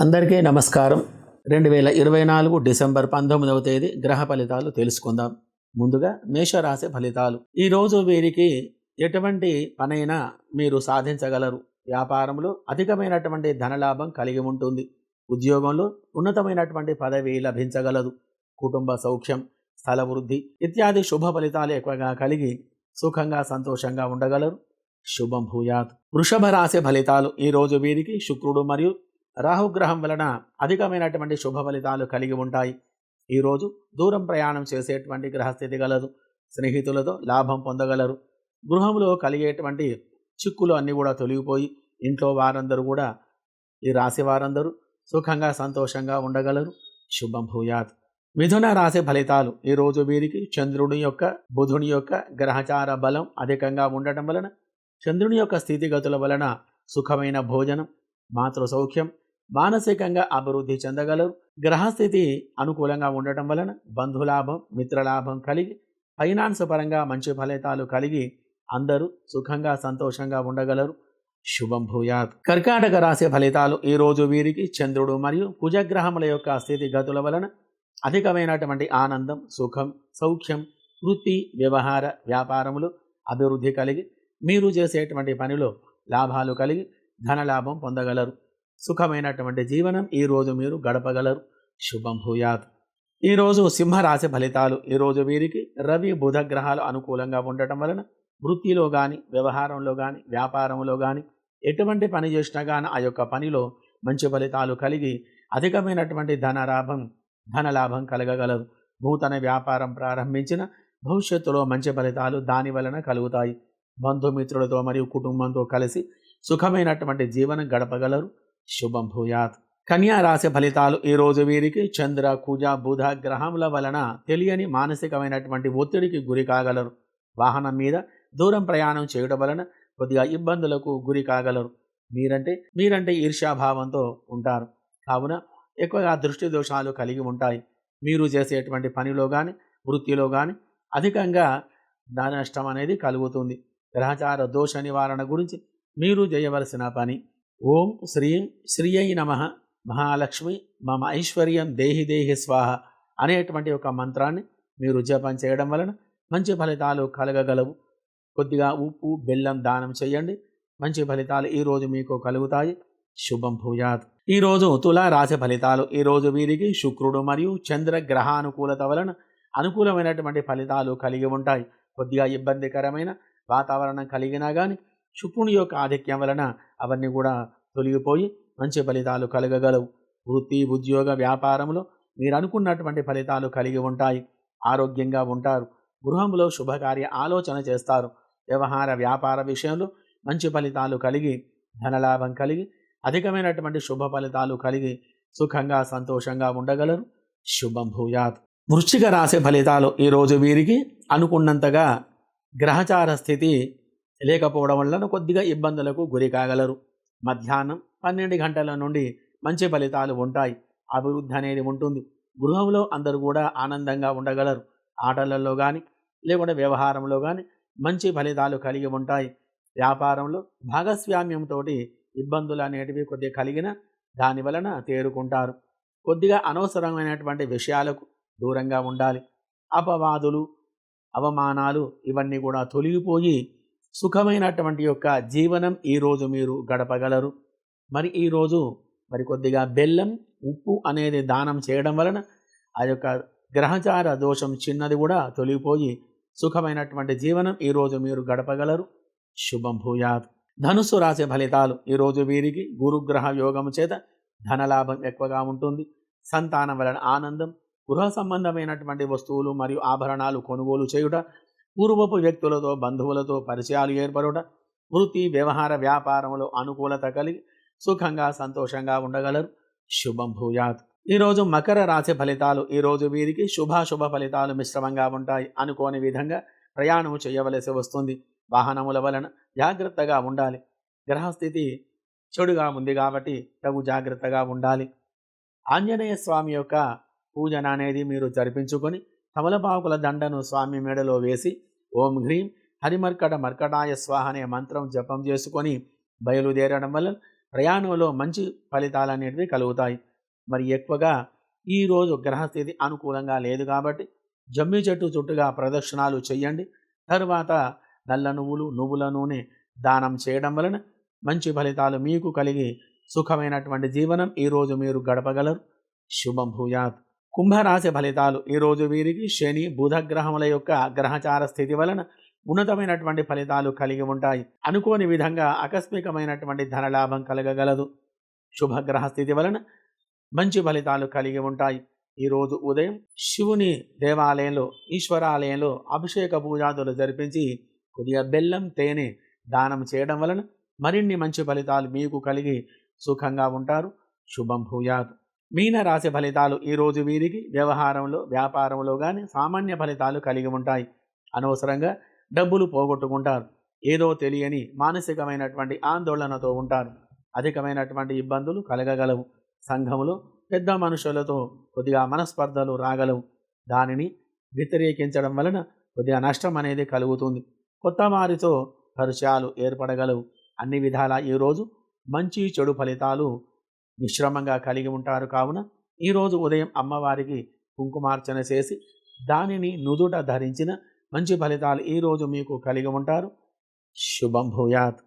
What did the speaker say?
అందరికీ నమస్కారం. రెండు వేల ఇరవై నాలుగు డిసెంబర్ పంతొమ్మిదవ తేదీ గ్రహ ఫలితాలు తెలుసుకుందాం. ముందుగా మేషరాశి ఫలితాలు. ఈరోజు వీరికి ఎటువంటి పనైనా మీరు సాధించగలరు. వ్యాపారంలో అధికమైనటువంటి ధనలాభం కలిగి ఉంటుంది. ఉద్యోగంలో ఉన్నతమైనటువంటి పదవి లభించగలదు. కుటుంబ సౌఖ్యం స్థల వృద్ధి ఇత్యాది శుభ ఫలితాలు ఎక్కువగా కలిగి సుఖంగా సంతోషంగా ఉండగలరు. శుభం భూయాత్. వృషభ రాశి ఫలితాలు. ఈరోజు వీరికి శుక్రుడు మరియు రాహుగ్రహం వలన అధికమైనటువంటి శుభ ఫలితాలు కలిగి ఉంటాయి. ఈరోజు దూరం ప్రయాణం చేసేటువంటి గ్రహస్థితి గలదు. స్నేహితులతో లాభం పొందగలరు. గృహంలో కలిగేటువంటి చిక్కులు అన్నీ కూడా తొలగిపోయి ఇంట్లో వారందరూ కూడా ఈ రాశి వారందరూ సుఖంగా సంతోషంగా ఉండగలరు. శుభం భూయాత్. మిథున రాశి ఫలితాలు. ఈరోజు వీరికి చంద్రుని యొక్క బుధుని యొక్క గ్రహచార బలం అధికంగా ఉండటం వలన చంద్రుని యొక్క స్థితిగతుల వలన సుఖమైన భోజనం మాతృ సౌఖ్యం మానసికంగా అభివృద్ధి చెందగలరు. గ్రహస్థితి అనుకూలంగా ఉండటం వలన బంధులాభం మిత్రలాభం కలిగి ఫైనాన్స్ పరంగా మంచి ఫలితాలు కలిగి అందరూ సుఖంగా సంతోషంగా ఉండగలరు. శుభం భూయాత్. కర్కాటక రాశి ఫలితాలు ఈరోజు వీరికి చంద్రుడు మరియు కుజగ్రహముల యొక్క స్థితిగతుల వలన అధికమైనటువంటి ఆనందం సుఖం సౌఖ్యం వృత్తి వ్యవహార వ్యాపారములు అభివృద్ధి కలిగి మీరు చేసేటువంటి పనిలో లాభాలు కలిగి ధనలాభం పొందగలరు. సుఖమైనటువంటి జీవనం ఈరోజు మీరు గడపగలరు. శుభం భూయాత్ ఈరోజు సింహరాశి ఫలితాలు ఈరోజు వీరికి రవి బుధ గ్రహాలు అనుకూలంగా ఉండటం వలన వృత్తిలో కానీ వ్యవహారంలో కానీ వ్యాపారంలో కానీ ఎటువంటి పని చేసినా కానీ ఆ యొక్క పనిలో మంచి ఫలితాలు కలిగి అధికమైనటువంటి ధనలాభం ధనలాభం కలగగలదు నూతన వ్యాపారం ప్రారంభించిన భవిష్యత్తులో మంచి ఫలితాలు దాని వలన కలుగుతాయి. బంధుమిత్రులతో మరియు కుటుంబంతో కలిసి సుఖమైనటువంటి జీవనం గడపగలరు. శుభం భూయాత్. కన్యా రాశి ఫలితాలు ఈరోజు వీరికి చంద్ర కుజ బుధ గ్రహముల వలన తెలియని మానసికమైనటువంటి ఒత్తిడికి గురి కాగలరు. వాహనం మీద దూరం ప్రయాణం చేయడం వలన కొద్దిగా ఇబ్బందులకు గురి కాగలరు. మీరంటే మీరంటే ఈర్ష్యాభావంతో ఉంటారు. కావున ఎక్కువగా దృష్టి దోషాలు కలిగి ఉంటాయి. మీరు చేసేటువంటి పనిలో కానీ వృత్తిలో కానీ అధికంగా ధన నష్టం అనేది కలుగుతుంది. గ్రహచార దోష నివారణ గురించి మీరు చేయవలసిన పని ఓం శ్రీం శ్రీయై నమ. మహాలక్ష్మి మమ ఐశ్వర్యం దేహి దేహి స్వాహ అనేటువంటి ఒక మంత్రాన్ని మీరు జపం చేయడం వలన మంచి ఫలితాలు కలగగలవు. కొద్దిగా ఉప్పు బెల్లం దానం చేయండి. మంచి ఫలితాలు ఈరోజు మీకు కలుగుతాయి. శుభం భూయాత్. ఈరోజు తుల రాశి ఫలితాలు ఈరోజు వీరికి శుక్రుడు మరియు చంద్ర గ్రహానుకూలత వలన అనుకూలమైనటువంటి ఫలితాలు కలిగి ఉంటాయి. కొద్దిగా ఇబ్బందికరమైన వాతావరణం కలిగినా కానీ శుక్రుని యొక్క ఆధిక్యం వలన అవన్నీ కూడా తొలగిపోయి మంచి ఫలితాలు కలగగలవు. వృత్తి ఉద్యోగ వ్యాపారంలో మీరు అనుకున్నటువంటి ఫలితాలు కలిగి ఉంటాయి. ఆరోగ్యంగా ఉంటారు. గృహంలో శుభకార్య ఆలోచన చేస్తారు. వ్యవహార వ్యాపార విషయంలో మంచి ఫలితాలు కలిగి ధనలాభం కలిగి అధికమైనటువంటి శుభ ఫలితాలు కలిగి సుఖంగా సంతోషంగా ఉండగలరు. శుభం భూయాత్. వృశ్చిక రాశి ఫలితాలు ఈరోజు వీరికి అనుకున్నంతగా గ్రహచార స్థితి లేకపోవడం వలన కొద్దిగా ఇబ్బందులకు గురి కాగలరు. మధ్యాహ్నం పన్నెండు గంటల నుండి మంచి ఫలితాలు ఉంటాయి. అభివృద్ధి అనేది ఉంటుంది. గృహంలో అందరూ కూడా ఆనందంగా ఉండగలరు. ఆటలలో కానీ లేకుంటే వ్యవహారంలో కానీ మంచి ఫలితాలు కలిగి ఉంటాయి. వ్యాపారంలో భాగస్వామ్యంతో ఇబ్బందులు అనేటివి కొద్దిగా కలిగిన దాని వలన తేరుకుంటారు. కొద్దిగా అనవసరమైనటువంటి విషయాలకు దూరంగా ఉండాలి. అపవాదులు అవమానాలు ఇవన్నీ కూడా తొలగిపోయి సుఖమైనటువంటి యొక్క జీవనం ఈరోజు మీరు గడపగలరు. మరి ఈరోజు మరి కొద్దిగా బెల్లం ఉప్పు అనేది దానం చేయడం వలన ఆ యొక్క గ్రహచార దోషం చిన్నది కూడా తొలిగిపోయి సుఖమైనటువంటి జీవనం ఈరోజు మీరు గడపగలరు. శుభం భూయాత్. ధనుస్సు రాశి ఫలితాలు ఈరోజు వీరికి గురుగ్రహ యోగము చేత ధనలాభం ఎక్కువగా ఉంటుంది. సంతానం వలన ఆనందం గృహ సంబంధమైనటువంటి వస్తువులు మరియు ఆభరణాలు కొనుగోలు చేయుట పూర్వపు వ్యక్తులతో బంధువులతో పరిచయాలు ఏర్పడుట వృత్తి వ్యవహార వ్యాపారంలో అనుకూలత కలిగి సుఖంగా సంతోషంగా ఉండగలరు. శుభం భూయాత్. ఈరోజు మకర రాశి ఫలితాలు ఈరోజు వీరికి శుభాశుభ ఫలితాలు మిశ్రమంగా ఉంటాయి అనుకోని విధంగా ప్రయాణం చేయవలసి వస్తుంది. వాహనముల వలన జాగ్రత్తగా ఉండాలి. గ్రహస్థితి చెడుగా ఉంది కాబట్టి తగు జాగ్రత్తగా ఉండాలి. ఆంజనేయ స్వామి యొక్క పూజన అనేది మీరు జరిపించుకొని తమలపాకుల దండను స్వామి మెడలో వేసి ఓం హ్రీం హరిమర్కట మర్కటాయ స్వాహ అనే మంత్రం జపం చేసుకొని బయలుదేరడం వల్ల ప్రయాణంలో మంచి ఫలితాలు అనేటివి కలుగుతాయి. మరి ఎక్కువగా ఈరోజు గ్రహస్థితి అనుకూలంగా లేదు కాబట్టి జమ్మి చెట్టు చుట్టుగా ప్రదక్షిణాలు చేయండి. తరువాత నల్ల నువ్వులు నువ్వుల నూనె దానం చేయడం వలన మంచి ఫలితాలు మీకు కలిగి సుఖమైనటువంటి జీవనం ఈరోజు మీరు గడపగలరు. శుభం భూయాత్. కుంభరాశి ఫలితాలు. ఈరోజు వీరికి శని బుధగ్రహముల యొక్క గ్రహచార స్థితి వలన ఉన్నతమైనటువంటి ఫలితాలు కలిగి ఉంటాయి. అనుకోని విధంగా ఆకస్మికమైనటువంటి ధనలాభం కలగగలదు. శుభగ్రహ స్థితి వలన మంచి ఫలితాలు కలిగి ఉంటాయి. ఈరోజు ఉదయం శివుని దేవాలయంలో ఈశ్వరాలయంలో అభిషేక పూజాదులు జరిపించి కొద్దిగా బెల్లం తేనె దానం చేయడం వలన మరిన్ని మంచి ఫలితాలు మీకు కలిగి సుఖంగా ఉంటారు. శుభం భూయాత్. మీన రాశి ఫలితాలు ఈరోజు వీరికి వ్యవహారంలో వ్యాపారంలో కానీ సామాన్య ఫలితాలు కలిగి ఉంటాయి. అనవసరంగా డబ్బులు పోగొట్టుకుంటారు. ఏదో తెలియని మానసికమైనటువంటి ఆందోళనతో ఉంటారు. అధికమైనటువంటి ఇబ్బందులు కలగగలవు. సంఘములో పెద్ద మనుషులతో కొద్దిగా మనస్పర్ధలు రాగలవు. దానిని వ్యతిరేకించడం వలన కొద్దిగా నష్టం అనేది కలుగుతుంది. కొత్త వారితో పరిచయాలు ఏర్పడగలవు. అన్ని విధాల ఈరోజు మంచి చెడు ఫలితాలు మిశ్రమంగా కలిగి ఉంటారు కావున ఈరోజు ఉదయం అమ్మవారికి కుంకుమార్చన చేసి దానిని నుదుట ధరించిన మంచి ఫలితాలు ఈరోజు మీకు కలిగి ఉంటారు. శుభం భూయాత్.